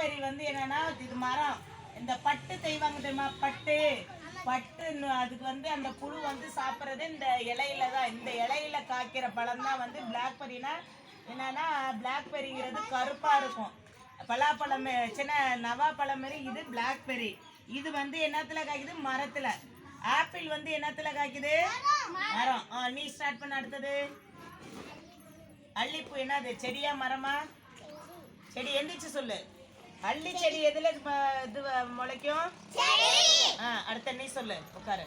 Blackberry வந்து என்னன்னா இது மரம். இந்த பட்டு செய்வாங்க தெரியுமா? பட்டு. பட்டு அதுக்கு வந்து அந்த புழு வந்து சாப்பிட்றது இந்த இலையில தான். இந்த இலையில காய்க்கிற பழம் தான் வந்து பிளாக்பெர்ரினா என்னன்னா பிளாக்பெர்ரிங்கிறது கருப்பா இருக்கும். பலாப்பழம் சின்ன நவா பழம் மாரி இது பிளாக்பெர்ரி இது வந்து என்னத்துல காய்க்குது? மரத்துல. ஆப்பிள் வந்து என்னத்துல காய்க்குது? மரம். நீ ஸ்டார்ட் பண்ண அடுத்தது. அல்லிப்பூ என்னது? செடியா மரமா? செடி எந்திரிச்சு சொல்லு. அள்ளி செடி எதுல இது முளைக்கும்? ஆ அடுத்த நீ சொல்லு உட்காரு.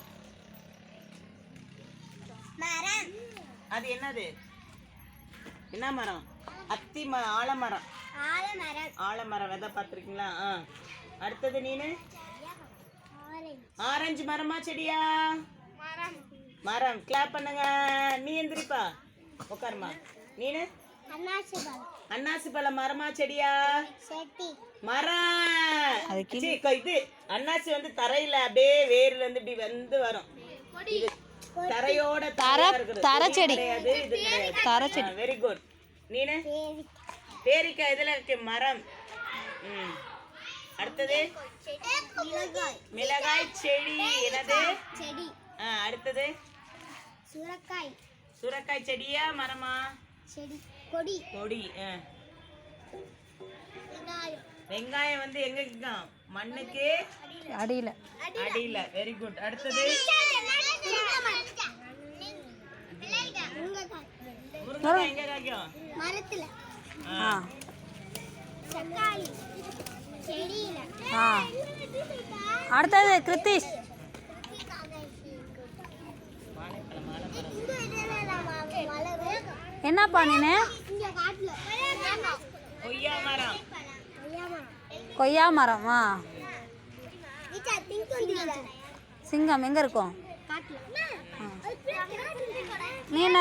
மரம். அது என்னது? என்ன மரம்? அத்தி ம ஆலமரம். ஆலமரம். ஆலமரம் விதை பார்த்துருக்கீங்களா? ஆ. அடுத்தது நீனு? ஆரஞ்சு. மரமா செடியா? மரம். மரம். கிளாப் பண்ணுங்க. நீ எந்திரிப்பா. உட்காருமா நீனு? அன்னாசி பழம். அன்னாசி பழம் மரமா செடியா? செட்டி. மரம் இது அன்னாசி வந்து தரையில அப்படியே வேர்ல இருந்து இப்படி வந்து வரும். இது தரையோட தர தர செடி கிடையாது இது கிடையாது. தர செடி வெரி குட் நீனு? பேரி பேரிக்காய் இதுல இருக்கு? மரம். ம். அடுத்தது? மிளகாய் மிளகாய் செடி. என்னது? செடி. ஆ, அடுத்தது? சுரக்காய். சுரக்காய் செடியா? மரமா? செடி. கொடி. கொடி ஆ. வெங்காயம் வெங்காயம் வந்து எங்க மண்ணுக்கு அடியில். அடியில. வெரி குட் அடுத்தது? முருங்கைக்காய் எங்க காய்க்கும் மரத்துல. ஆ. தக்காளி. செடியில. ஆ. அடுத்தது கிருத்திஷ். என்னப்பா நீனு? கொய்யா மரம். கொய்யா மரம்? ஆ சிங்கம் எங்கே இருக்கும்? நீ என்ன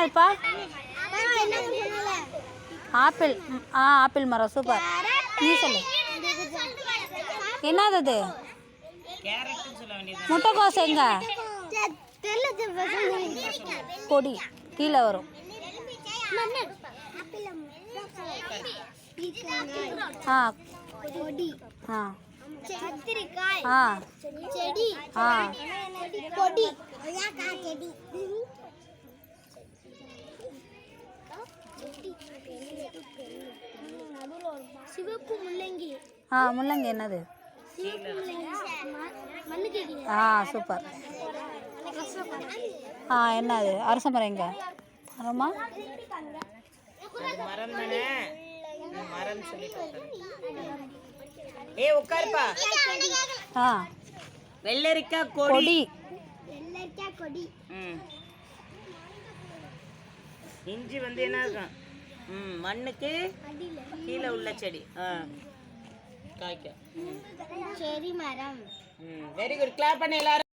ஆப்பிள். ஆ ஆப்பிள் மரம் சூப்பர். நீ சொல்லு. என்னது அது? முட்டைக்கோஸ் எங்க? கொடி. கீழே வரும். ஆ கொடி ஆ. கத்திரிக்காய். ஆ. செடி. ஆ. கொடி. கொய்யாக்காய் செடி சிவப்பு முள்ளங்கி. ஆ முள்ளங்கி என்னது? ஆ சூப்பர். ஆ என்னது? அரச மரம் எங்க? மரமா தானே? மரம் ஏ உட்காருப்பா. ஆ. வெள்ளரிக்காய் கொடி. கொடி வெள்ளரிக்காய் கொடி. ம். இஞ்சி வந்து என்ன இருக்கும்? ம் மண்ணுக்கு அடியில கீழே உள்ள செடி. ஆ. காய்க்கும். செடி மரம் ம் வெரி குட் கிளாப் பண்ணி எல்லாரும்.